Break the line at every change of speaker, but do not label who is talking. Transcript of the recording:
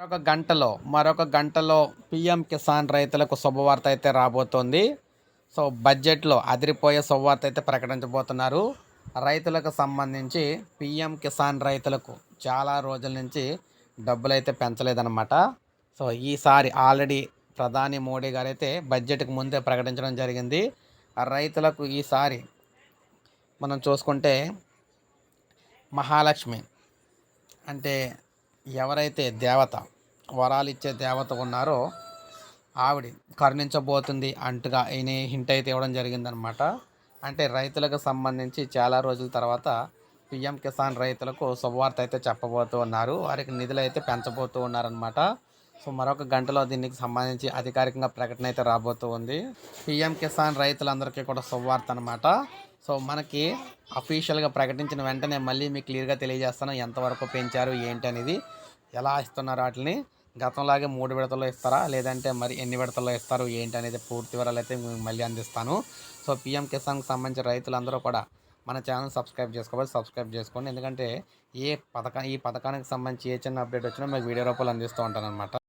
మరొక గంటలో మరొక గంటలో పిఎం కిసాన్ రైతులకు శుభవార్త అయితే రాబోతోంది. సో బడ్జెట్లో అదిరిపోయే శుభవార్త అయితే ప్రకటించబోతున్నారు. రైతులకు సంబంధించి పిఎం కిసాన్ రైతులకు చాలా రోజుల నుంచి డబ్బులు అయితే పెంచలేదన్నమాట. సో ఈసారి ఆల్రెడీ ప్రధాని మోడీ గారు అయితే బడ్జెట్కి ముందే ప్రకటించడం జరిగింది. రైతులకు ఈసారి మనం చూసుకుంటే మహాలక్ష్మి అంటే ఎవరైతే దేవత వరాలు ఇచ్చే దేవత ఉన్నారో ఆవిడ కరుణించబోతుంది అంటుగా ఈయన హింట్ అయితే ఇవ్వడం జరిగిందనమాట అంటే రైతులకు సంబంధించి చాలా రోజుల తర్వాత పిఎం కిసాన్ రైతులకు శుభవార్త అయితే చెప్పబోతూ ఉన్నారు. వారికి నిధులు అయితే పెంచబోతూ ఉన్నారనమాట సో మరొక గంటలో దీనికి సంబంధించి అధికారికంగా ప్రకటన అయితే రాబోతూ ఉంది. పిఎం కిసాన్ రైతులందరికీ కూడా శుభవార్త అనమాట సో మనకి అఫీషియల్గా ప్రకటించిన వెంటనే మళ్ళీ మీకు క్లియర్గా తెలియజేస్తాను ఎంతవరకు పెంచారు ఏంటి అనేది ఎలా ఇస్తున్నారు వాటిని గతంలాగే మూడు విడతల్లో ఇస్తారా లేదంటే మరి ఎన్ని విడతల్లో ఇస్తారు ఏంటి అనేది పూర్తి వివరాలు అయితే మీకు మళ్ళీ అందిస్తాను. సో పిఎం కిసాన్కి సంబంధించిన రైతులందరూ కూడా మన ఛానల్ సబ్స్క్రైబ్ చేసుకోవాలి సబ్స్క్రైబ్ చేసుకోండి. ఎందుకంటే ఏ పథకం ఈ పథకానికి సంబంధించి ఏ చిన్న అప్డేట్ వచ్చినా మీకు వీడియో రూపాయలు అందిస్తూ ఉంటాను అనమాట